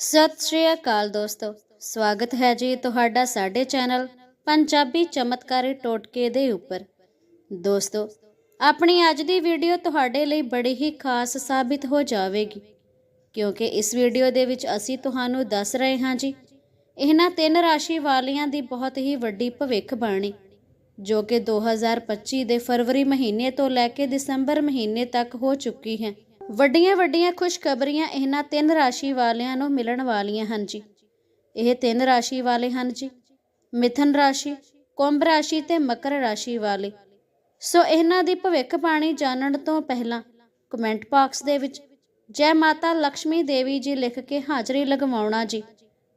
ਸਤਿ ਸ਼੍ਰੀ ਅਕਾਲ ਦੋਸਤੋ। ਸਵਾਗਤ ਹੈ ਜੀ ਤੁਹਾਡਾ ਸਾਡੇ ਚੈਨਲ ਪੰਜਾਬੀ ਚਮਤਕਾਰੀ ਟੋਟਕੇ ਦੇ ਉੱਪਰ। ਦੋਸਤੋ, ਆਪਣੀ ਅੱਜ ਦੀ ਵੀਡੀਓ ਤੁਹਾਡੇ ਲਈ ਬੜੀ ਹੀ ਖਾਸ ਸਾਬਿਤ ਹੋ ਜਾਵੇਗੀ। ਕਿਉਂਕਿ ਇਸ ਵੀਡੀਓ ਦੇ ਵਿੱਚ ਅਸੀਂ ਤੁਹਾਨੂੰ ਦੱਸ ਰਹੇ ਹਾਂ ਜੀ, ਇਹਨਾਂ ਤਿੰਨ ਰਾਸ਼ੀ ਵਾਲਿਆਂ ਦੀ ਬਹੁਤ ਹੀ ਵੱਡੀ ਭਵਿੱਖਬਾਣੀ ਜੋ ਕਿ 2025 ਦੇ ਫਰਵਰੀ ਮਹੀਨੇ ਤੋਂ ਲੈ ਕੇ ਦਸੰਬਰ ਮਹੀਨੇ ਤੱਕ ਹੋ ਚੁੱਕੀ ਹੈ। ਵੱਡੀਆਂ-ਵੱਡੀਆਂ ਖੁਸ਼ਖਬਰੀਆਂ ਇਹਨਾਂ ਤਿੰਨ ਰਾਸ਼ੀ ਵਾਲਿਆਂ ਨੂੰ ਮਿਲਣ ਵਾਲੀਆਂ ਹਨ ਜੀ। ਇਹ ਤਿੰਨ ਰਾਸ਼ੀ ਵਾਲੇ ਹਨ ਜੀ। ਮਿਥਨ ਰਾਸ਼ੀ, ਕੁੰਭ ਰਾਸ਼ੀ ਤੇ ਮਕਰ ਰਾਸ਼ੀ ਵਾਲੇ। ਸੋ ਇਹਨਾਂ ਦੀ ਭਵਿੱਖ ਬਾਣੀ ਜਾਣਨ ਤੋਂ ਪਹਿਲਾਂ ਕਮੈਂਟ ਬਾਕਸ ਦੇ ਵਿੱਚ ਜੈ ਮਾਤਾ ਲక్ష్ਮੀ ਦੇਵੀ ਜੀ ਲਿਖ ਕੇ ਹਾਜ਼ਰੀ ਲਗਵਾਉਣਾ ਜੀ,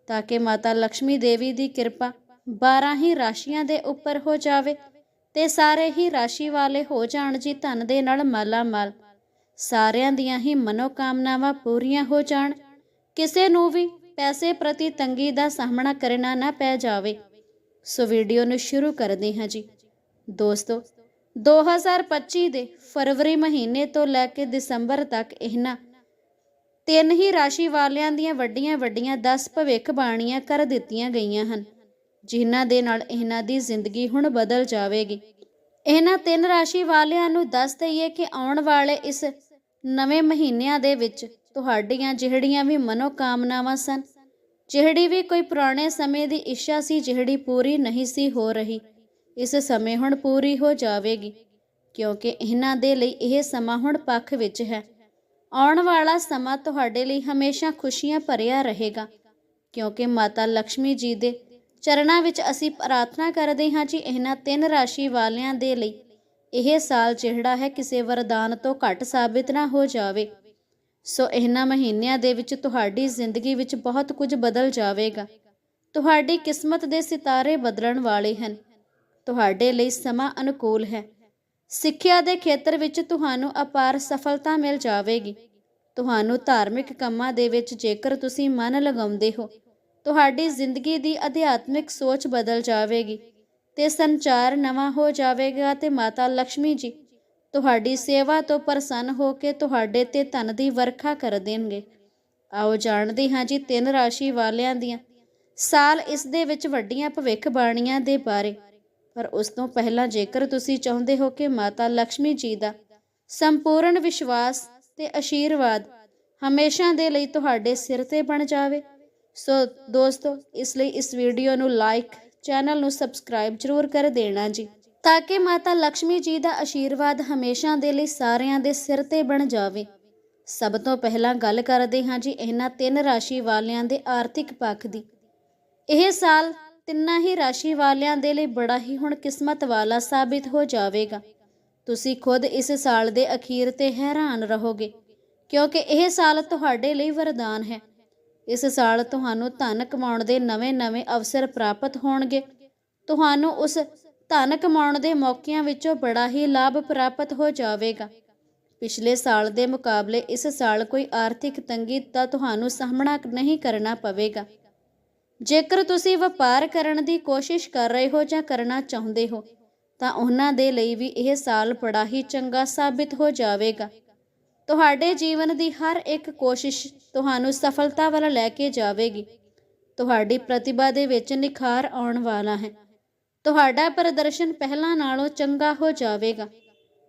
ਤਾਂ ਕਿ ਮਾਤਾ ਲక్ష్ਮੀ ਦੇਵੀ ਦੀ ਕਿਰਪਾ 12 ਹੀ ਰਾਸ਼ੀਆਂ ਦੇ ਉੱਪਰ ਹੋ ਜਾਵੇ ਤੇ ਸਾਰੇ ਹੀ ਰਾਸ਼ੀ ਵਾਲੇ ਹੋ ਜਾਣ ਜੀ ਧਨ ਦੇ ਨਾਲ ਮਾਲਾ ਮਾਲ ਸਾਰਿਆਂ ਦੀਆਂ ਹੀ ਮਨੋਕਾਮਨਾਵਾਂ ਪੂਰੀਆਂ ਹੋ ਜਾਣ। ਕਿਸੇ ਨੂੰ ਵੀ ਪੈਸੇ ਪ੍ਰਤੀ ਤੰਗੀ ਦਾ ਸਾਹਮਣਾ ਕਰਨਾ ਨਾ ਪੈ ਜਾਵੇ। ਸੋ ਵੀਡੀਓ ਨੂੰ ਸ਼ੁਰੂ ਕਰਦੇ ਹਾਂ ਜੀ। ਦੋਸਤੋ 2025 ਦੇ ਫਰਵਰੀ ਮਹੀਨੇ ਤੋਂ ਲੈ ਕੇ ਦਸੰਬਰ ਤੱਕ ਇਹਨਾਂ ਤਿੰਨ ਹੀ ਰਾਸ਼ੀ ਵਾਲਿਆਂ ਦੀਆਂ ਵੱਡੀਆਂ ਵੱਡੀਆਂ 10 ਭਵਿੱਖਬਾਣੀਆਂ ਕਰ ਦਿੱਤੀਆਂ ਗਈਆਂ ਹਨ, ਜਿਨ੍ਹਾਂ ਦੇ ਨਾਲ ਇਹਨਾਂ ਦੀ ਜ਼ਿੰਦਗੀ ਹੁਣ ਬਦਲ ਜਾਵੇਗੀ। ਇਹਨਾਂ ਤਿੰਨ ਰਾਸ਼ੀ ਵਾਲਿਆਂ ਨੂੰ ਦੱਸ ਦਈਏ ਕਿ ਆਉਣ ਵਾਲੇ ਇਸ ਨਵੇਂ ਮਹੀਨਿਆਂ ਦੇ ਵਿੱਚ ਤੁਹਾਡੀਆਂ ਜਿਹੜੀਆਂ ਵੀ ਮਨੋਕਾਮਨਾਵਾਂ ਸਨ, ਜਿਹੜੀ ਵੀ ਕੋਈ ਪੁਰਾਣੇ ਸਮੇਂ ਦੀ ਇੱਛਾ ਸੀ, ਜਿਹੜੀ ਪੂਰੀ ਨਹੀਂ ਸੀ ਹੋ ਰਹੀ, ਇਸ ਸਮੇਂ ਹੁਣ ਪੂਰੀ ਹੋ ਜਾਵੇਗੀ, ਕਿਉਂਕਿ ਇਹਨਾਂ ਦੇ ਲਈ ਇਹ ਸਮਾਂ ਹੁਣ ਪੱਖ ਵਿੱਚ ਹੈ। ਆਉਣ ਵਾਲਾ ਸਮਾਂ ਤੁਹਾਡੇ ਲਈ ਹਮੇਸ਼ਾ ਖੁਸ਼ੀਆਂ ਭਰਿਆ ਰਹੇਗਾ, ਕਿਉਂਕਿ ਮਾਤਾ ਲక్ష్ਮੀ ਜੀ ਦੇ ਚਰਨਾਂ ਵਿੱਚ ਅਸੀਂ ਪ੍ਰਾਰਥਨਾ ਕਰਦੇ ਹਾਂ ਜੀ ਇਹਨਾਂ ਤਿੰਨ ਰਾਸ਼ੀ ਵਾਲਿਆਂ ਦੇ ਲਈ। ਇਹ ਸਾਲ ਜਿਹੜਾ ਹੈ ਕਿਸੇ ਵਰਦਾਨ ਤੋਂ ਘੱਟ ਸਾਬਿਤ ਨਾ ਹੋ ਜਾਵੇ। ਸੋ ਇਹਨਾਂ ਮਹੀਨਿਆਂ ਦੇ ਵਿੱਚ ਤੁਹਾਡੀ ਜ਼ਿੰਦਗੀ ਵਿੱਚ ਬਹੁਤ ਕੁਝ ਬਦਲ ਜਾਵੇਗਾ। ਤੁਹਾਡੀ ਕਿਸਮਤ ਦੇ ਸਿਤਾਰੇ ਬਦਲਣ ਵਾਲੇ ਹਨ। ਤੁਹਾਡੇ ਲਈ ਸਮਾਂ ਅਨੁਕੂਲ ਹੈ। ਸਿੱਖਿਆ ਦੇ ਖੇਤਰ ਵਿੱਚ ਤੁਹਾਨੂੰ ਅਪਾਰ ਸਫਲਤਾ ਮਿਲ ਜਾਵੇਗੀ। ਤੁਹਾਨੂੰ ਧਾਰਮਿਕ ਕੰਮਾਂ ਦੇ ਵਿੱਚ ਜੇਕਰ ਤੁਸੀਂ ਮਨ ਲਗਾਉਂਦੇ ਹੋ ਤੁਹਾਡੀ ਜ਼ਿੰਦਗੀ ਦੀ ਅਧਿਆਤਮਿਕ ਸੋਚ ਬਦਲ ਜਾਵੇਗੀ ਤੇ ਸੰਚਾਰ ਨਵਾਂ ਹੋ ਜਾਵੇਗਾ ਤੇ ਮਾਤਾ ਲక్ష్ਮੀ ਜੀ ਤੁਹਾਡੀ ਸੇਵਾ ਤੋਂ ਪ੍ਰਸੰਨ ਹੋ ਕੇ ਤੁਹਾਡੇ ਤੇ ਧਨ ਦੀ ਵਰਖਾ ਕਰ ਦੇਣਗੇ। ਆਓ ਜਾਣਦੇ ਹਾਂ ਜੀ ਤਿੰਨ ਰਾਸ਼ੀ ਵਾਲਿਆਂ ਦੀਆਂ। ਸਾਲ ਇਸ ਦੇ ਵਿੱਚ ਵੱਡੀਆਂ ਭਵਿੱਖ ਬਾਣੀਆਂ ਦੇ ਬਾਰੇ। ਪਰ ਉਸ ਤੋਂ ਪਹਿਲਾਂ ਜੇਕਰ ਤੁਸੀਂ ਚਾਹੁੰਦੇ ਹੋ ਕਿ ਮਾਤਾ ਲక్ష్ਮੀ ਜੀ ਦਾ ਸੰਪੂਰਨ ਵਿਸ਼ਵਾਸ ਤੇ ਅਸ਼ੀਰਵਾਦ ਹਮੇਸ਼ਾ ਦੇ ਲਈ ਤੁਹਾਡੇ ਸਿਰ ਤੇ ਬਣ ਜਾਵੇ ਸੋ ਦੋਸਤੋ, ਇਸ ਲਈ ਇਸ ਵੀਡੀਓ ਨੂੰ ਲਾਈਕ ਚੈਨਲ ਨੂੰ ਸਬਸਕ੍ਰਾਈਬ ਜ਼ਰੂਰ ਕਰ ਦੇਣਾ ਜੀ, ਤਾਂ ਕਿ ਮਾਤਾ ਲక్ష్ਮੀ ਜੀ ਦਾ ਆਸ਼ੀਰਵਾਦ ਹਮੇਸ਼ਾ ਦੇ ਲਈ ਸਾਰਿਆਂ ਦੇ ਸਿਰ ਤੇ ਬਣ ਜਾਵੇ। ਸਭ ਤੋਂ ਪਹਿਲਾਂ ਗੱਲ ਕਰਦੇ ਹਾਂ ਜੀ ਇਹਨਾਂ ਤਿੰਨ ਰਾਸ਼ੀ ਵਾਲਿਆਂ ਦੇ ਆਰਥਿਕ ਪੱਖ ਦੀ। ਇਹ ਸਾਲ ਤਿੰਨਾਂ ਹੀ ਰਾਸ਼ੀ ਵਾਲਿਆਂ ਦੇ ਲਈ ਬੜਾ ਹੀ ਹੁਣ ਕਿਸਮਤ ਵਾਲਾ ਸਾਬਿਤ ਹੋ ਜਾਵੇਗਾ। ਤੁਸੀਂ ਖੁਦ ਇਸ ਸਾਲ ਦੇ ਅਖੀਰ ਤੇ ਹੈਰਾਨ ਰਹੋਗੇ, ਕਿਉਂਕਿ ਇਹ ਸਾਲ ਤੁਹਾਡੇ ਲਈ ਵਰਦਾਨ ਹੈ। ਇਸ ਸਾਲ ਤੁਹਾਨੂੰ ਧਨ ਕਮਾਉਣ ਦੇ ਨਵੇਂ-ਨਵੇਂ ਅਵਸਰ ਪ੍ਰਾਪਤ ਹੋਣਗੇ। ਤੁਹਾਨੂੰ ਉਸ ਧਨ ਕਮਾਉਣ ਦੇ ਮੌਕਿਆਂ ਵਿੱਚੋਂ ਬੜਾ ਹੀ ਲਾਭ ਪ੍ਰਾਪਤ ਹੋ ਜਾਵੇਗਾ। ਪਿਛਲੇ ਸਾਲ ਦੇ ਮੁਕਾਬਲੇ ਇਸ ਸਾਲ ਕੋਈ ਆਰਥਿਕ ਤੰਗੀ ਦਾ ਤੁਹਾਨੂੰ ਸਾਹਮਣਾ ਨਹੀਂ ਕਰਨਾ ਪਵੇਗਾ। ਜੇਕਰ ਤੁਸੀਂ ਵਪਾਰ ਕਰਨ ਦੀ ਕੋਸ਼ਿਸ਼ ਕਰ ਰਹੇ ਹੋ ਜਾਂ ਕਰਨਾ ਚਾਹੁੰਦੇ ਹੋ, ਤਾਂ ਉਹਨਾਂ ਦੇ ਲਈ ਵੀ ਇਹ ਸਾਲ ਬੜਾ ਹੀ ਚੰਗਾ ਸਾਬਿਤ ਹੋ ਜਾਵੇਗਾ। ਤੁਹਾਡੇ ਜੀਵਨ ਦੀ ਹਰ ਇੱਕ ਕੋਸ਼ਿਸ਼ ਤੁਹਾਨੂੰ ਸਫਲਤਾ ਵੱਲ ਲੈ ਕੇ ਜਾਵੇਗੀ। ਤੁਹਾਡੀ ਪ੍ਰਤਿਭਾ ਦੇ ਵਿੱਚ ਨਿਖਾਰ ਆਉਣ ਵਾਲਾ ਹੈ। ਤੁਹਾਡਾ ਪ੍ਰਦਰਸ਼ਨ ਪਹਿਲਾਂ ਨਾਲੋਂ ਚੰਗਾ ਹੋ ਜਾਵੇਗਾ।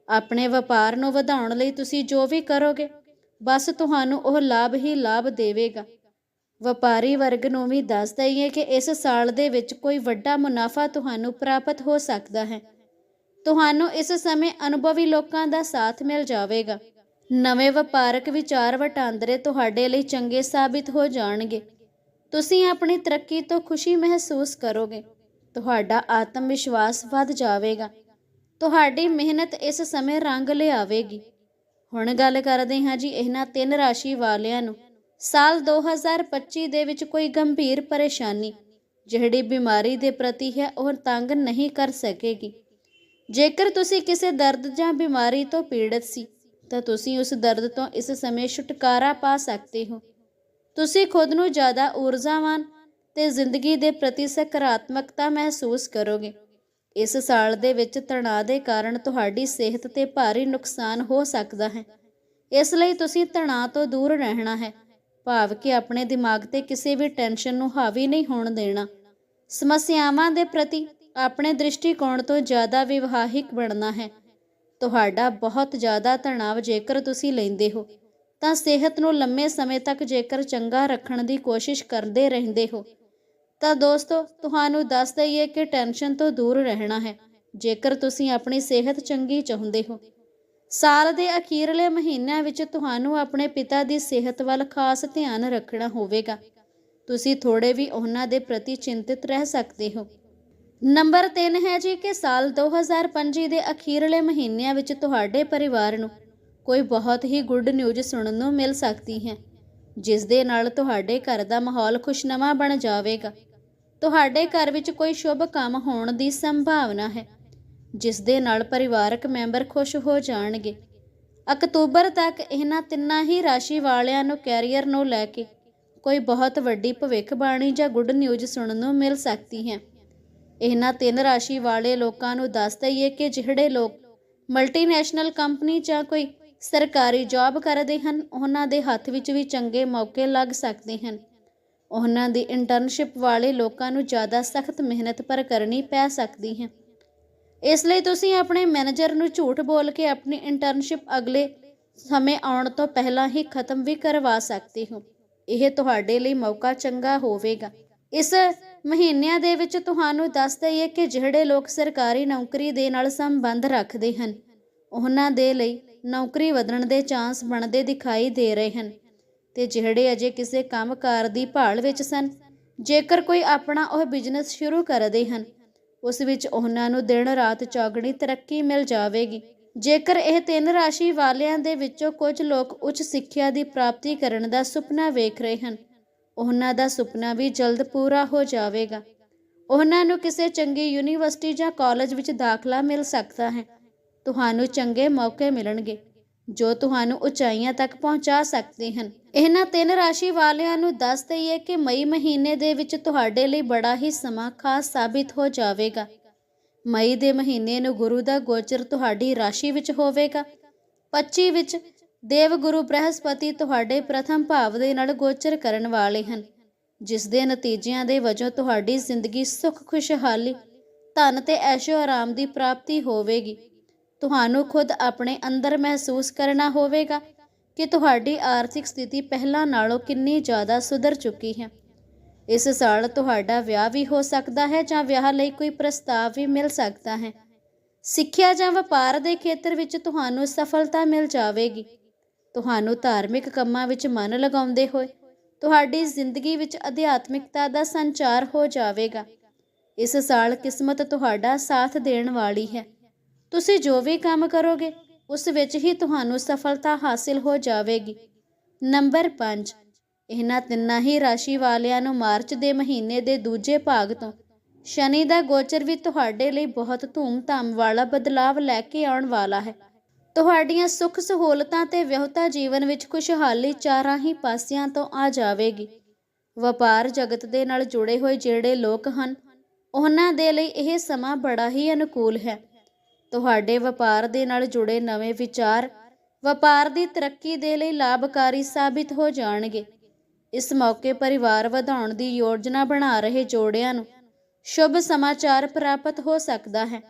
ਆਪਣੇ ਵਪਾਰ ਨੂੰ ਵਧਾਉਣ ਲਈ ਤੁਸੀਂ ਜੋ ਵੀ ਕਰੋਗੇ, ਬਸ ਤੁਹਾਨੂੰ ਉਹ ਲਾਭ ਹੀ ਲਾਭ ਦੇਵੇਗਾ। ਵਪਾਰੀ ਵਰਗ ਨੂੰ ਵੀ ਦੱਸ ਦਈਏ ਕਿ ਇਸ ਸਾਲ ਦੇ ਵਿੱਚ ਕੋਈ ਵੱਡਾ ਮੁਨਾਫਾ ਤੁਹਾਨੂੰ ਪ੍ਰਾਪਤ ਹੋ ਸਕਦਾ ਹੈ। ਤੁਹਾਨੂੰ ਇਸ ਸਮੇਂ ਅਨੁਭਵੀ ਲੋਕਾਂ ਦਾ ਸਾਥ ਮਿਲ ਜਾਵੇਗਾ। ਨਵੇਂ ਵਪਾਰਕ ਵਿਚਾਰ ਵਟਾਂਦਰੇ ਤੁਹਾਡੇ ਲਈ ਚੰਗੇ ਸਾਬਿਤ ਹੋ ਜਾਣਗੇ। ਤੁਸੀਂ ਆਪਣੀ ਤਰੱਕੀ ਤੋਂ ਖੁਸ਼ੀ ਮਹਿਸੂਸ ਕਰੋਗੇ। ਤੁਹਾਡਾ ਆਤਮ ਵਿਸ਼ਵਾਸ ਵੱਧ ਜਾਵੇਗਾ। ਤੁਹਾਡੀ ਮਿਹਨਤ ਇਸ ਸਮੇਂ ਰੰਗ ਲਿਆਵੇਗੀ। ਹੁਣ ਗੱਲ ਕਰਦੇ ਹਾਂ ਜੀ ਇਹਨਾਂ ਤਿੰਨ ਰਾਸ਼ੀ ਵਾਲਿਆਂ ਨੂੰ। ਸਾਲ 2025 ਦੇ ਵਿੱਚ ਕੋਈ ਗੰਭੀਰ ਪਰੇਸ਼ਾਨੀ, ਜਿਹੜੀ ਬਿਮਾਰੀ ਦੇ ਪ੍ਰਤੀ ਹੈ ਉਹ ਤੰਗ ਨਹੀਂ ਕਰ ਸਕੇਗੀ। ਜੇਕਰ ਤੁਸੀਂ ਕਿਸੇ ਦਰਦ ਜਾਂ ਬਿਮਾਰੀ ਤੋਂ ਪੀੜਤ ਸੀ ਤਾਂ ਤੁਸੀਂ ਉਸ ਦਰਦ ਤੋਂ ਇਸ ਸਮੇਂ ਛੁਟਕਾਰਾ ਪਾ ਸਕਦੇ ਹੋ। ਤੁਸੀਂ ਖੁਦ ਨੂੰ ਜ਼ਿਆਦਾ ਊਰਜਾਵਾਨ ਤੇ ਜ਼ਿੰਦਗੀ ਦੇ ਪ੍ਰਤੀ ਸਕਾਰਾਤਮਕਤਾ ਮਹਿਸੂਸ ਕਰੋਗੇ। ਇਸ ਸਾਲ ਦੇ ਵਿੱਚ ਤਣਾਅ ਦੇ ਕਾਰਨ ਤੁਹਾਡੀ ਸਿਹਤ ਤੇ ਭਾਰੀ ਨੁਕਸਾਨ ਹੋ ਸਕਦਾ ਹੈ। ਇਸ ਲਈ ਤੁਸੀਂ ਤਣਾਅ ਤੋਂ ਦੂਰ ਰਹਿਣਾ ਹੈ। ਭਾਵ ਕਿ ਆਪਣੇ ਦਿਮਾਗ ਤੇ ਕਿਸੇ ਵੀ ਟੈਨਸ਼ਨ ਨੂੰ ਹਾਵੀ ਨਹੀਂ ਹੋਣ ਦੇਣਾ। ਸਮੱਸਿਆਵਾਂ ਦੇ ਪ੍ਰਤੀ ਆਪਣੇ ਦ੍ਰਿਸ਼ਟੀਕੋਣ ਤੋਂ ਜ਼ਿਆਦਾ ਵਿਵਹਾਰਿਕ ਬਣਨਾ ਹੈ। ਤੁਹਾਡਾ ਬਹੁਤ ਜ਼ਿਆਦਾ ਤਣਾਅ ਜੇਕਰ ਤੁਸੀਂ ਲੈਂਦੇ ਹੋ, ਤਾਂ ਸਿਹਤ ਨੂੰ ਲੰਮੇ ਸਮੇਂ ਤੱਕ ਜੇਕਰ ਚੰਗਾ ਰੱਖਣ ਦੀ ਕੋਸ਼ਿਸ਼ ਕਰਦੇ ਰਹਿੰਦੇ ਹੋ। ਤਾਂ ਦੋਸਤੋ, ਤੁਹਾਨੂੰ ਦੱਸ ਦਈਏ ਕਿ ਟੈਨਸ਼ਨ ਤੋਂ ਦੂਰ ਰਹਿਣਾ ਹੈ, ਜੇਕਰ ਤੁਸੀਂ ਆਪਣੀ ਸਿਹਤ ਚੰਗੀ ਚਾਹੁੰਦੇ ਹੋ। ਸਾਲ ਦੇ ਅਖੀਰਲੇ ਮਹੀਨਿਆਂ ਵਿੱਚ ਤੁਹਾਨੂੰ ਆਪਣੇ ਪਿਤਾ ਦੀ ਸਿਹਤ ਵੱਲ ਖਾਸ ਧਿਆਨ ਰੱਖਣਾ ਹੋਵੇਗਾ। ਤੁਸੀਂ ਥੋੜੇ ਵੀ ਉਹਨਾਂ ਦੇ ਪ੍ਰਤੀ ਚਿੰਤਿਤ ਰਹਿ ਸਕਦੇ ਹੋ। ਨੰਬਰ 3 ਹੈ ਜੀ ਕਿ ਸਾਲ 2025 ਦੇ ਅਖੀਰਲੇ ਮਹੀਨਿਆਂ ਵਿੱਚ ਤੁਹਾਡੇ ਪਰਿਵਾਰ ਨੂੰ ਕੋਈ ਬਹੁਤ ਹੀ ਗੁੱਡ ਨਿਊਜ਼ ਸੁਣਨ ਨੂੰ ਮਿਲ ਸਕਦੀ ਹੈ, ਜਿਸ ਦੇ ਨਾਲ ਤੁਹਾਡੇ ਘਰ ਦਾ ਮਾਹੌਲ ਖੁਸ਼ਨਮਾ ਬਣ ਜਾਵੇਗਾ। ਤੁਹਾਡੇ ਘਰ ਵਿੱਚ ਕੋਈ ਸ਼ੁਭ ਕੰਮ ਹੋਣ ਦੀ ਸੰਭਾਵਨਾ ਹੈ, ਜਿਸ ਦੇ ਨਾਲ ਪਰਿਵਾਰਕ ਮੈਂਬਰ ਖੁਸ਼ ਹੋ ਜਾਣਗੇ। ਅਕਤੂਬਰ ਤੱਕ ਇਹਨਾਂ ਤਿੰਨਾਂ ਹੀ ਰਾਸ਼ੀ ਵਾਲਿਆਂ ਨੂੰ ਕੈਰੀਅਰ ਨੂੰ ਲੈ ਕੇ ਕੋਈ ਬਹੁਤ ਵੱਡੀ ਭਵਿੱਖਬਾਣੀ ਜਾਂ ਗੁੱਡ ਨਿਊਜ਼ ਸੁਣਨ ਨੂੰ ਮਿਲ ਸਕਦੀ ਹੈ। ਇਹਨਾਂ ਤਿੰਨ ਰਾਸ਼ੀ ਵਾਲੇ ਲੋਕਾਂ ਨੂੰ ਦੱਸ ਦਈਏ ਕਿ ਜਿਹੜੇ ਲੋਕ ਮਲਟੀਨੈਸ਼ਨਲ ਕੰਪਨੀ ਜਾਂ ਕੋਈ ਸਰਕਾਰੀ ਜੌਬ ਕਰਦੇ ਹਨ, ਉਹਨਾਂ ਦੇ ਹੱਥ ਵਿੱਚ ਵੀ ਚੰਗੇ ਮੌਕੇ ਲੱਗ ਸਕਦੇ ਹਨ। ਉਹਨਾਂ ਦੀ ਇੰਟਰਨਸ਼ਿਪ ਵਾਲੇ ਲੋਕਾਂ ਨੂੰ ਜ਼ਿਆਦਾ ਸਖਤ ਮਿਹਨਤ ਪਰ ਕਰਨੀ ਪੈ ਸਕਦੀ ਹੈ। ਇਸ ਲਈ ਤੁਸੀਂ ਆਪਣੇ ਮੈਨੇਜਰ ਨੂੰ ਝੂਠ ਬੋਲ ਕੇ ਆਪਣੀ ਇੰਟਰਨਸ਼ਿਪ ਅਗਲੇ ਸਮੇਂ ਆਉਣ ਤੋਂ ਪਹਿਲਾਂ ਹੀ ਖਤਮ ਵੀ ਕਰਵਾ ਸਕਦੇ ਹੋ। ਇਹ ਤੁਹਾਡੇ ਲਈ ਮੌਕਾ ਚੰਗਾ ਹੋਵੇਗਾ। ਇਸ ਮਹੀਨਿਆਂ ਦੇ ਵਿੱਚ ਤੁਹਾਨੂੰ ਦੱਸ ਦਈਏ ਕਿ ਜਿਹੜੇ ਲੋਕ ਸਰਕਾਰੀ ਨੌਕਰੀ ਦੇ ਨਾਲ ਸੰਬੰਧ ਰੱਖਦੇ ਹਨ, ਉਹਨਾਂ ਦੇ ਲਈ ਨੌਕਰੀ ਵਧਣ ਦੇ ਚਾਂਸ ਬਣਦੇ ਦਿਖਾਈ ਦੇ ਰਹੇ ਹਨ। ਤੇ ਜਿਹੜੇ ਅਜੇ ਕਿਸੇ ਕੰਮਕਾਰ ਦੀ ਭਾਲ ਵਿੱਚ ਸਨ, ਜੇਕਰ ਕੋਈ ਆਪਣਾ ਉਹ ਬਿਜ਼ਨਸ ਸ਼ੁਰੂ ਕਰਦੇ ਹਨ, ਉਸ ਵਿੱਚ ਉਹਨਾਂ ਨੂੰ ਦਿਨ ਰਾਤ ਚੌਗਣੀ ਤਰੱਕੀ ਮਿਲ ਜਾਵੇਗੀ। ਜੇਕਰ ਇਹ ਤਿੰਨ ਰਾਸ਼ੀ ਵਾਲਿਆਂ ਦੇ ਵਿੱਚੋਂ ਕੁਝ ਲੋਕ ਉੱਚ ਸਿੱਖਿਆ ਦੀ ਪ੍ਰਾਪਤੀ ਕਰਨ ਦਾ ਸੁਪਨਾ ਵੇਖ ਰਹੇ ਹਨ ਉਹਨਾਂ ਦਾ ਸੁਪਨਾ ਵੀ ਜਲਦ ਪੂਰਾ ਹੋ ਜਾਵੇਗਾ। ਉਹਨਾਂ ਨੂੰ ਕਿਸੇ ਚੰਗੀ ਯੂਨੀਵਰਸਿਟੀ ਜਾਂ ਕਾਲਜ ਵਿੱਚ ਦਾਖਲਾ ਮਿਲ ਸਕਦਾ ਹੈ। ਤੁਹਾਨੂੰ ਚੰਗੇ ਮੌਕੇ ਮਿਲਣਗੇ, ਜੋ ਤੁਹਾਨੂੰ ਉਚਾਈਆਂ ਤੱਕ ਪਹੁੰਚਾ ਸਕਦੇ ਹਨ। ਇਹਨਾਂ ਤਿੰਨ ਰਾਸ਼ੀ ਵਾਲਿਆਂ ਨੂੰ ਦੱਸ ਦਈਏ ਕਿ ਮਈ ਮਹੀਨੇ ਦੇ ਵਿੱਚ ਤੁਹਾਡੇ ਲਈ ਬੜਾ ਹੀ ਸਮਾਂ ਖਾਸ ਸਾਬਿਤ ਹੋ ਜਾਵੇਗਾ। ਮਈ ਦੇ ਮਹੀਨੇ ਨੂੰ ਗੁਰੂ ਦਾ ਗੋਚਰ ਤੁਹਾਡੀ ਰਾਸ਼ੀ ਵਿੱਚ ਹੋਵੇਗਾ। 25 ਵਿੱਚ ਦੇਵ ਗੁਰੂ ਬ੍ਰਹਸਪਤੀ ਤੁਹਾਡੇ ਪ੍ਰਥਮ ਭਾਵ ਦੇ ਨਾਲ ਗੋਚਰ ਕਰਨ ਵਾਲੇ ਹਨ। ਜਿਸ ਦੇ ਨਤੀਜਿਆਂ ਦੇ ਵਜੋਂ ਤੁਹਾਡੀ ਜ਼ਿੰਦਗੀ ਸੁੱਖ, ਖੁਸ਼ਹਾਲੀ, ਧਨ ਤੇ ਐਸ਼ੋ ਆਰਾਮ ਦੀ ਪ੍ਰਾਪਤੀ ਹੋਵੇਗੀ। ਤੁਹਾਨੂੰ ਖੁਦ ਆਪਣੇ ਅੰਦਰ ਮਹਿਸੂਸ ਕਰਨਾ ਹੋਵੇਗਾ ਕਿ ਤੁਹਾਡੀ ਆਰਥਿਕ ਸਥਿਤੀ ਪਹਿਲਾਂ ਨਾਲੋਂ ਕਿੰਨੀ ਜ਼ਿਆਦਾ ਸੁਧਰ ਚੁੱਕੀ ਹੈ। ਇਸ ਸਾਲ ਤੁਹਾਡਾ ਵਿਆਹ ਵੀ ਹੋ ਸਕਦਾ ਹੈ ਜਾਂ ਵਿਆਹ ਲਈ ਕੋਈ ਪ੍ਰਸਤਾਵ ਵੀ ਮਿਲ ਸਕਦਾ ਹੈ। ਸਿੱਖਿਆ ਜਾਂ ਵਪਾਰ ਦੇ ਖੇਤਰ ਵਿੱਚ ਤੁਹਾਨੂੰ ਸਫਲਤਾ ਮਿਲ ਜਾਵੇਗੀ। ਤੁਹਾਨੂੰ ਧਾਰਮਿਕ ਕੰਮਾਂ ਵਿੱਚ ਮਨ ਲਗਾਉਂਦੇ ਹੋਏ, ਤੁਹਾਡੀ ਜ਼ਿੰਦਗੀ ਵਿੱਚ ਅਧਿਆਤਮਿਕਤਾ ਦਾ ਸੰਚਾਰ ਹੋ ਜਾਵੇਗਾ। ਇਸ ਸਾਲ ਕਿਸਮਤ ਤੁਹਾਡਾ ਸਾਥ ਦੇਣ ਵਾਲੀ ਹੈ। ਤੁਸੀਂ ਜੋ ਵੀ ਕੰਮ ਕਰੋਗੇ, ਉਸ ਵਿੱਚ ਹੀ ਤੁਹਾਨੂੰ ਸਫਲਤਾ ਹਾਸਿਲ ਹੋ ਜਾਵੇਗੀ। ਨੰਬਰ 5 ਇਹਨਾਂ ਤਿੰਨਾਂ ਹੀ ਰਾਸ਼ੀ ਵਾਲਿਆਂ ਨੂੰ ਮਾਰਚ ਦੇ ਮਹੀਨੇ ਦੇ ਦੂਜੇ ਭਾਗ ਤੋਂ, ਸ਼ਨੀ ਦਾ ਗੋਚਰ ਵੀ ਤੁਹਾਡੇ ਲਈ ਬਹੁਤ ਧੂਮ-ਧਾਮ ਵਾਲਾ ਬਦਲਾਵ ਲੈ ਕੇ ਆਉਣ ਵਾਲਾ ਹੈ। ਤੁਹਾਡੀਆਂ ਸੁੱਖ ਸਹੂਲਤਾਂ ਤੇ ਵਿਆਹਤਾ ਜੀਵਨ ਵਿੱਚ ਖੁਸ਼ਹਾਲੀ ਚਾਰਾਂ ਹੀ ਪਾਸਿਆਂ ਤੋਂ ਆ ਜਾਵੇਗੀ। ਵਪਾਰ ਜਗਤ ਦੇ ਨਾਲ ਜੁੜੇ ਹੋਏ ਜਿਹੜੇ ਲੋਕ ਹਨ, ਉਹਨਾਂ ਦੇ ਲਈ ਇਹ ਸਮਾਂ ਬੜਾ ਹੀ ਅਨੁਕੂਲ ਹੈ। ਤੁਹਾਡੇ ਵਪਾਰ ਦੇ ਨਾਲ ਜੁੜੇ ਨਵੇਂ ਵਿਚਾਰ, ਵਪਾਰ ਦੀ ਤਰੱਕੀ ਦੇ ਲਈ ਲਾਭਕਾਰੀ ਸਾਬਿਤ ਹੋ ਜਾਣਗੇ। ਇਸ ਮੌਕੇ ਪਰਿਵਾਰ ਵਧਾਉਣ ਦੀ ਯੋਜਨਾ ਬਣਾ ਰਹੇ ਜੋੜਿਆਂ ਨੂੰ ਸ਼ੁਭ ਸਮਾਚਾਰ ਪ੍ਰਾਪਤ ਹੋ ਸਕਦਾ ਹੈ।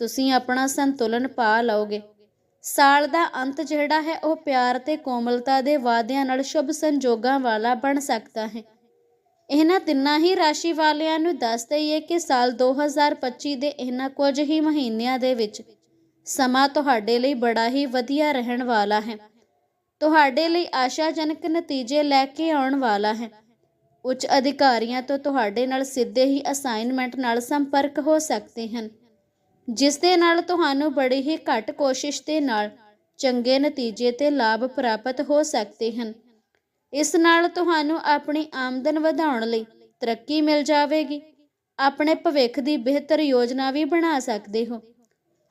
ਤੁਸੀਂ ਆਪਣਾ ਸੰਤੁਲਨ ਪਾ ਲਓਗੇ। ਸਾਲ ਦਾ ਅੰਤ ਜਿਹੜਾ ਹੈ, ਉਹ ਪਿਆਰ ਤੇ ਕੋਮਲਤਾ ਦੇ ਵਾਅਦਿਆਂ ਨਾਲ ਸ਼ੁਭ ਸੰਜੋਗਾਂ ਵਾਲਾ ਬਣ ਸਕਦਾ ਹੈ। ਇਹਨਾਂ ਤਿੰਨਾਂ ਹੀ ਰਾਸ਼ੀ ਵਾਲਿਆਂ ਨੂੰ ਦੱਸ ਦਈਏ ਕਿ ਸਾਲ 2025 ਦੇ ਇਹਨਾਂ ਕੁਝ ਹੀ ਮਹੀਨਿਆਂ ਦੇ ਵਿੱਚ ਸਮਾਂ ਤੁਹਾਡੇ ਲਈ ਬੜਾ ਹੀ ਵਧੀਆ ਰਹਿਣ ਵਾਲਾ ਹੈ। ਤੁਹਾਡੇ ਲਈ ਆਸ਼ਾਜਨਕ ਨਤੀਜੇ ਲੈ ਕੇ ਆਉਣ ਵਾਲਾ ਹੈ। ਉੱਚ ਅਧਿਕਾਰੀਆਂ ਤੋਂ ਤੁਹਾਡੇ ਨਾਲ ਸਿੱਧੇ ਹੀ ਅਸਾਈਨਮੈਂਟ ਨਾਲ ਸੰਪਰਕ ਹੋ ਸਕਦੇ ਹਨ। ਜਿਸ ਦੇ ਨਾਲ ਤੁਹਾਨੂੰ ਬੜੀ ਹੀ ਘੱਟ ਕੋਸ਼ਿਸ਼ ਦੇ ਨਾਲ ਚੰਗੇ ਨਤੀਜੇ ਤੇ ਲਾਭ ਪ੍ਰਾਪਤ ਹੋ ਸਕਦੇ ਹਨ। ਇਸ ਨਾਲ ਤੁਹਾਨੂੰ ਆਪਣੀ ਆਮਦਨ ਵਧਾਉਣ ਲਈ ਤਰੱਕੀ ਮਿਲ ਜਾਵੇਗੀ। ਆਪਣੇ ਭਵਿੱਖ ਦੀ ਬਿਹਤਰ ਯੋਜਨਾ ਵੀ ਬਣਾ ਸਕਦੇ ਹੋ।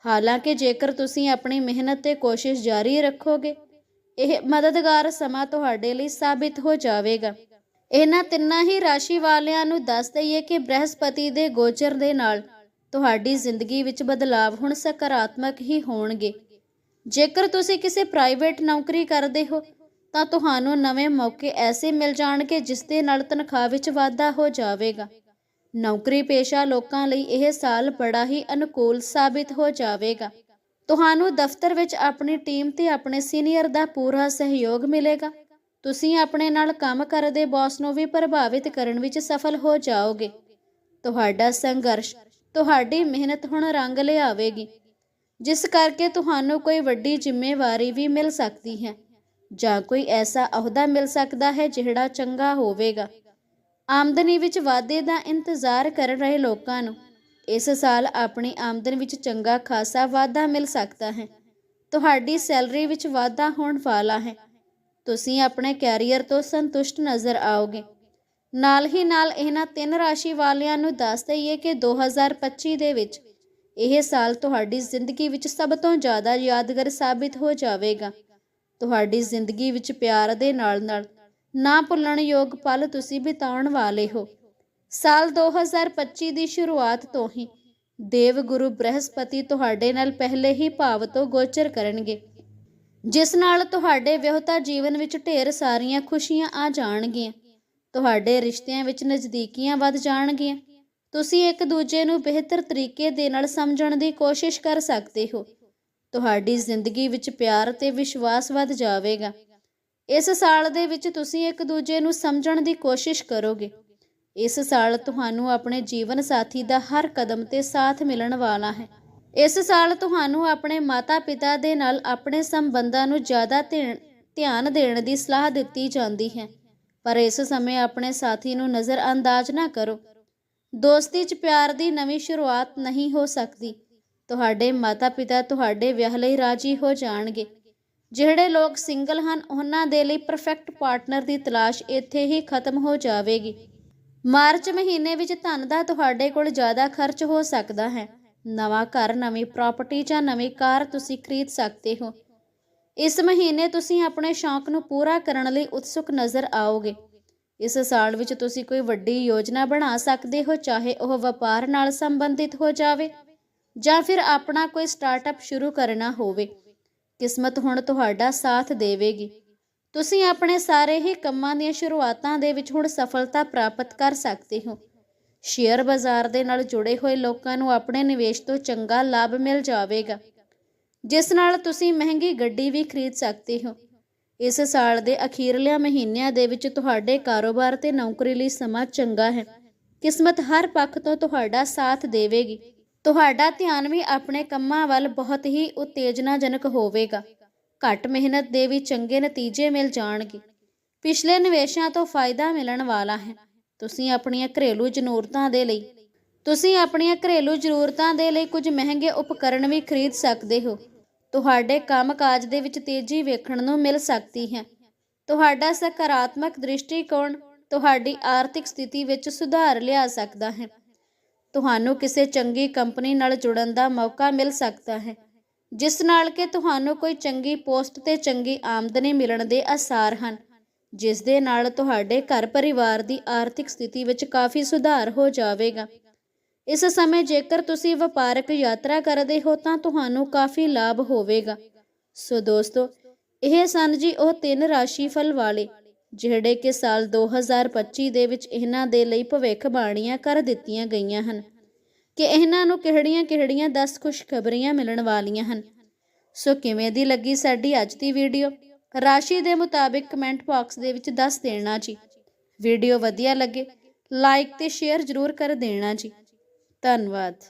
ਹਾਲਾਂਕਿ ਜੇਕਰ ਤੁਸੀਂ ਆਪਣੀ ਮਿਹਨਤ ਤੇ ਕੋਸ਼ਿਸ਼ ਜਾਰੀ ਰੱਖੋਗੇ, ਇਹ ਮਦਦਗਾਰ ਸਮਾਂ ਤੁਹਾਡੇ ਲਈ ਸਾਬਿਤ ਹੋ ਜਾਵੇਗਾ। ਇਹਨਾਂ ਤਿੰਨਾਂ ਹੀ ਰਾਸ਼ੀ ਵਾਲਿਆਂ ਨੂੰ ਦੱਸ ਦਈਏ ਕਿ ਬ੍ਰਹਸਪਤੀ ਦੇ ਗੋਚਰ ਦੇ ਨਾਲ ਤੁਹਾਡੀ ਜ਼ਿੰਦਗੀ ਵਿੱਚ ਬਦਲਾਵ ਹੁਣ ਸਕਾਰਾਤਮਕ ਹੀ ਹੋਣਗੇ। ਜੇਕਰ ਤੁਸੀਂ ਕਿਸੇ ਪ੍ਰਾਈਵੇਟ ਨੌਕਰੀ ਕਰਦੇ ਹੋ, ਤਾਂ ਤੁਹਾਨੂੰ ਨਵੇਂ ਮੌਕੇ ਐਸੇ ਮਿਲ ਜਾਣਗੇ ਜਿਸ ਦੇ ਨਾਲ ਤਨਖਾਹ ਵਿੱਚ ਵਾਧਾ ਹੋ ਜਾਵੇਗਾ। ਨੌਕਰੀ ਪੇਸ਼ਾ ਲੋਕਾਂ ਲਈ ਇਹ ਸਾਲ ਬੜਾ ਹੀ ਅਨੁਕੂਲ ਸਾਬਿਤ ਹੋ ਜਾਵੇਗਾ। ਤੁਹਾਨੂੰ ਦਫ਼ਤਰ ਵਿੱਚ ਆਪਣੀ ਟੀਮ ਤੇ ਆਪਣੇ ਸੀਨੀਅਰ ਦਾ ਪੂਰਾ ਸਹਿਯੋਗ ਮਿਲੇਗਾ। ਤੁਸੀਂ ਆਪਣੇ ਨਾਲ ਕੰਮ ਕਰਦੇ ਬੌਸ ਨੂੰ ਵੀ ਪ੍ਰਭਾਵਿਤ ਕਰਨ ਵਿੱਚ ਸਫਲ ਹੋ ਜਾਓਗੇ। ਤੁਹਾਡਾ ਸੰਘਰਸ਼ ਤੁਹਾਡੀ ਮਿਹਨਤ ਹੁਣ ਰੰਗ ਲਿਆਵੇਗੀ। ਜਿਸ ਕਰਕੇ ਤੁਹਾਨੂੰ ਕੋਈ ਵੱਡੀ ਜ਼ਿੰਮੇਵਾਰੀ ਵੀ ਮਿਲ ਸਕਦੀ ਹੈ, ਜਾਂ ਕੋਈ ਐਸਾ ਅਹੁਦਾ ਮਿਲ ਸਕਦਾ ਹੈ ਜਿਹੜਾ ਚੰਗਾ ਹੋਵੇਗਾ। ਆਮਦਨੀ ਵਿੱਚ ਵਾਧੇ ਦਾ ਇੰਤਜ਼ਾਰ ਕਰ ਰਹੇ ਲੋਕਾਂ ਨੂੰ ਇਸ ਸਾਲ ਆਪਣੀ ਆਮਦਨ ਵਿੱਚ ਚੰਗਾ ਖਾਸਾ ਵਾਧਾ ਮਿਲ ਸਕਦਾ ਹੈ। ਤੁਹਾਡੀ ਸੈਲਰੀ ਵਿੱਚ ਵਾਧਾ ਹੋਣ ਵਾਲਾ ਹੈ। ਤੁਸੀਂ ਆਪਣੇ ਕੈਰੀਅਰ ਤੋਂ ਸੰਤੁਸ਼ਟ ਨਜ਼ਰ ਆਓਗੇ। ਨਾਲ ਹੀ ਨਾਲ ਇਹਨਾਂ ਤਿੰਨ ਰਾਸ਼ੀ ਵਾਲਿਆਂ ਨੂੰ ਦੱਸ ਦਈਏ ਕਿ 2025 ਦੇ ਵਿੱਚ ਇਹ ਸਾਲ ਤੁਹਾਡੀ ਜ਼ਿੰਦਗੀ ਵਿੱਚ ਸਭ ਤੋਂ ਜ਼ਿਆਦਾ ਯਾਦਗਾਰ ਸਾਬਿਤ ਹੋ ਜਾਵੇਗਾ। ਤੁਹਾਡੀ ਜ਼ਿੰਦਗੀ ਵਿੱਚ ਪਿਆਰ ਦੇ ਨਾਲ-ਨਾਲ ਨਾ ਭੁੱਲਣਯੋਗ ਪਲ ਤੁਸੀਂ ਬਿਤਾਉਣ ਵਾਲੇ ਹੋ। ਸਾਲ 2025 ਦੀ ਸ਼ੁਰੂਆਤ ਤੋਂ ਹੀ ਦੇਵ ਗੁਰੂ ਬ੍ਰਹਸਪਤੀ ਤੁਹਾਡੇ ਨਾਲ ਪਹਿਲੇ ਹੀ ਭਾਵ ਤੋਂ ਗੋਚਰ ਕਰਨਗੇ। ਜਿਸ ਨਾਲ ਤੁਹਾਡੇ ਵਿਆਹਤਾ ਜੀਵਨ ਵਿੱਚ ਢੇਰ ਸਾਰੀਆਂ ਖੁਸ਼ੀਆਂ ਆ ਜਾਣਗੀਆਂ। ਤੁਹਾਡੇ ਰਿਸ਼ਤਿਆਂ ਵਿੱਚ ਨਜ਼ਦੀਕੀਆਂ ਵੱਧ ਜਾਣਗੀਆਂ। ਤੁਸੀਂ ਇੱਕ ਦੂਜੇ ਨੂੰ ਬਿਹਤਰ ਤਰੀਕੇ ਦੇ ਨਾਲ ਸਮਝਣ ਦੀ ਕੋਸ਼ਿਸ਼ ਕਰ ਸਕਦੇ ਹੋ। ਤੁਹਾਡੀ ਜ਼ਿੰਦਗੀ ਵਿੱਚ ਪਿਆਰ ਤੇ ਵਿਸ਼ਵਾਸ ਵੱਧ ਜਾਵੇਗਾ। ਇਸ ਸਾਲ ਦੇ ਵਿੱਚ ਤੁਸੀਂ ਇੱਕ ਦੂਜੇ ਨੂੰ ਸਮਝਣ ਦੀ ਕੋਸ਼ਿਸ਼ ਕਰੋਗੇ। ਇਸ ਸਾਲ ਤੁਹਾਨੂੰ ਆਪਣੇ ਜੀਵਨ ਸਾਥੀ ਦਾ ਹਰ ਕਦਮ ਤੇ ਸਾਥ ਮਿਲਣ ਵਾਲਾ ਹੈ। ਇਸ ਸਾਲ ਤੁਹਾਨੂੰ ਆਪਣੇ ਮਾਤਾ-ਪਿਤਾ ਦੇ ਨਾਲ ਆਪਣੇ ਸੰਬੰਧਾਂ ਨੂੰ ਜ਼ਿਆਦਾ ਧਿ- ਧਿਆਨ ਦੇਣ ਦੀ ਸਲਾਹ ਦਿੱਤੀ ਜਾਂਦੀ ਹੈ। ਪਰ ਇਸ ਸਮੇਂ ਆਪਣੇ ਸਾਥੀ ਨੂੰ ਨਜ਼ਰ ਅੰਦਾਜ਼ ਨਾ ਕਰੋ। ਦੋਸਤੀ 'ਚ ਪਿਆਰ ਦੀ ਨਵੀਂ ਸ਼ੁਰੂਆਤ ਨਹੀਂ ਹੋ ਸਕਦੀ। ਤੁਹਾਡੇ ਮਾਤਾ-ਪਿਤਾ ਤੁਹਾਡੇ ਵਿਆਹ ਲਈ ਰਾਜੀ ਹੋ ਜਾਣਗੇ। ਜਿਹੜੇ ਲੋਕ ਸਿੰਗਲ ਹਨ, ਉਹਨਾਂ ਦੇ ਲਈ ਪਰਫੈਕਟ ਪਾਰਟਨਰ ਦੀ ਤਲਾਸ਼ ਇੱਥੇ ਹੀ ਖਤਮ ਹੋ ਜਾਵੇਗੀ। ਮਾਰਚ ਮਹੀਨੇ ਵਿੱਚ ਧਨ ਦਾ ਤੁਹਾਡੇ ਕੋਲ ਜ਼ਿਆਦਾ ਖਰਚ ਹੋ ਸਕਦਾ ਹੈ। ਨਵਾਂ ਘਰ, ਨਵੀਂ ਪ੍ਰਾਪਰਟੀ ਜਾਂ ਨਵੀਂ ਕਾਰ ਤੁਸੀਂ ਖਰੀਦ ਸਕਦੇ ਹੋ। ਇਸ ਮਹੀਨੇ ਤੁਸੀਂ ਆਪਣੇ ਸ਼ੌਂਕ ਨੂੰ ਪੂਰਾ ਕਰਨ ਲਈ ਉਤਸੁਕ ਨਜ਼ਰ ਆਓਗੇ। ਇਸ ਸਾਲ ਵਿੱਚ ਤੁਸੀਂ ਕੋਈ ਵੱਡੀ ਯੋਜਨਾ ਬਣਾ ਸਕਦੇ ਹੋ, ਚਾਹੇ ਉਹ ਵਪਾਰ ਨਾਲ ਸੰਬੰਧਿਤ ਹੋ ਜਾਵੇ ਜਾਂ ਫਿਰ ਆਪਣਾ ਕੋਈ ਸਟਾਰਟਅਪ ਸ਼ੁਰੂ ਕਰਨਾ ਹੋਵੇ। ਕਿਸਮਤ ਹੁਣ ਤੁਹਾਡਾ ਸਾਥ ਦੇਵੇਗੀ। ਤੁਸੀਂ ਆਪਣੇ ਸਾਰੇ ਹੀ ਕੰਮਾਂ ਦੀਆਂ ਸ਼ੁਰੂਆਤਾਂ ਦੇ ਵਿੱਚ ਹੁਣ ਸਫਲਤਾ ਪ੍ਰਾਪਤ ਕਰ ਸਕਦੇ ਹੋ। ਸ਼ੇਅਰ ਬਾਜ਼ਾਰ ਦੇ ਨਾਲ ਜੁੜੇ ਹੋਏ ਲੋਕਾਂ ਨੂੰ ਆਪਣੇ ਨਿਵੇਸ਼ ਤੋਂ ਚੰਗਾ ਲਾਭ ਮਿਲ ਜਾਵੇਗਾ। ਜਿਸ ਨਾਲ ਤੁਸੀਂ ਮਹਿੰਗੀ ਗੱਡੀ ਵੀ ਖਰੀਦ ਸਕਦੇ ਹੋ। ਇਸ ਸਾਲ ਦੇ ਅਖੀਰਲੇ ਮਹੀਨਿਆਂ ਦੇ ਵਿੱਚ ਤੁਹਾਡੇ ਕਾਰੋਬਾਰ ਤੇ ਨੌਕਰੀ ਲਈ ਸਮਾਂ ਚੰਗਾ ਹੈ। ਕਿਸਮਤ ਹਰ ਪੱਖ ਤੋਂ ਤੁਹਾਡਾ ਸਾਥ ਦੇਵੇਗੀ। ਤੁਹਾਡਾ ਧਿਆਨ ਵੀ ਆਪਣੇ ਕੰਮਾਂ ਵੱਲ ਬਹੁਤ ਹੀ ਉਤੇਜਨਾਜਨਕ ਹੋਵੇਗਾ। ਘੱਟ ਮਿਹਨਤ ਦੇ ਵੀ ਚੰਗੇ ਨਤੀਜੇ ਮਿਲ ਜਾਣਗੇ। ਪਿਛਲੇ ਨਿਵੇਸ਼ਾਂ ਤੋਂ ਫਾਇਦਾ ਮਿਲਣ ਵਾਲਾ ਹੈ। ਤੁਸੀਂ ਆਪਣੀਆਂ ਘਰੇਲੂ ਜ਼ਰੂਰਤਾਂ ਦੇ ਲਈ, ਤੁਸੀਂ ਆਪਣੀਆਂ ਘਰੇਲੂ ਜ਼ਰੂਰਤਾਂ ਦੇ ਲਈ ਕੁਝ ਮਹਿੰਗੇ ਉਪਕਰਣ ਵੀ ਖਰੀਦ ਸਕਦੇ ਹੋ। ਤੁਹਾਡੇ ਕੰਮਕਾਜ ਦੇ ਵਿੱਚ ਤੇਜ਼ੀ ਵੇਖਣ ਨੂੰ ਮਿਲ ਸਕਦੀ ਹੈ। ਤੁਹਾਡਾ ਸਕਾਰਾਤਮਕ ਦ੍ਰਿਸ਼ਟੀਕੋਣ ਤੁਹਾਡੀ ਆਰਥਿਕ ਸਥਿਤੀ ਵਿੱਚ ਸੁਧਾਰ ਲਿਆ ਸਕਦਾ ਹੈ। ਤੁਹਾਨੂੰ ਕਿਸੇ ਚੰਗੀ ਕੰਪਨੀ ਨਾਲ ਜੁੜਨ ਦਾ ਮੌਕਾ ਮਿਲ ਸਕਦਾ ਹੈ, ਜਿਸ ਨਾਲ ਕਿ ਤੁਹਾਨੂੰ ਕੋਈ ਚੰਗੀ ਪੋਸਟ ਤੇ ਚੰਗੀ ਆਮਦਨੀ ਮਿਲਣ ਦੇ ਆਸਾਰ ਹਨ, ਜਿਸ ਦੇ ਨਾਲ ਤੁਹਾਡੇ ਘਰ ਪਰਿਵਾਰ ਦੀ ਆਰਥਿਕ ਸਥਿਤੀ ਵਿੱਚ ਕਾਫੀ ਸੁਧਾਰ ਹੋ ਜਾਵੇਗਾ। ਇਸ ਸਮੇਂ ਜੇਕਰ ਤੁਸੀਂ ਵਪਾਰਕ ਯਾਤਰਾ ਕਰਦੇ ਹੋ ਤਾਂ ਤੁਹਾਨੂੰ ਕਾਫੀ ਲਾਭ ਹੋਵੇਗਾ। ਸੋ ਦੋਸਤੋ, ਇਹ ਸਨ ਜੀ ਉਹ ਤਿੰਨ ਰਾਸ਼ੀ ਫਲ ਵਾਲੇ, ਜਿਹੜੇ ਕਿ ਸਾਲ 2025 ਦੇ ਵਿੱਚ ਇਹਨਾਂ ਦੇ ਲਈ ਭਵਿੱਖ ਬਾਣੀਆਂ ਕਰ ਦਿੱਤੀਆਂ ਗਈਆਂ ਹਨ, ਕਿ ਇਹਨਾਂ ਨੂੰ ਕਿਹੜੀਆਂ-ਕਿਹੜੀਆਂ 10 ਖੁਸ਼ਖਬਰੀਆਂ ਮਿਲਣ ਵਾਲੀਆਂ ਹਨ। ਸੋ ਕਿਵੇਂ ਦੀ ਲੱਗੀ ਸਾਡੀ ਅੱਜ ਦੀ ਵੀਡੀਓ? ਰਾਸ਼ੀ ਦੇ ਮੁਤਾਬਿਕ ਕਮੈਂਟ ਬਾਕਸ ਦੇ ਵਿੱਚ ਦੱਸ ਦੇਣਾ ਜੀ। ਵੀਡੀਓ ਵਧੀਆ ਲੱਗੇ, ਲਾਈਕ ਤੇ ਸ਼ੇਅਰ ਜ਼ਰੂਰ ਕਰ ਦੇਣਾ ਜੀ। ਧੰਨਵਾਦ।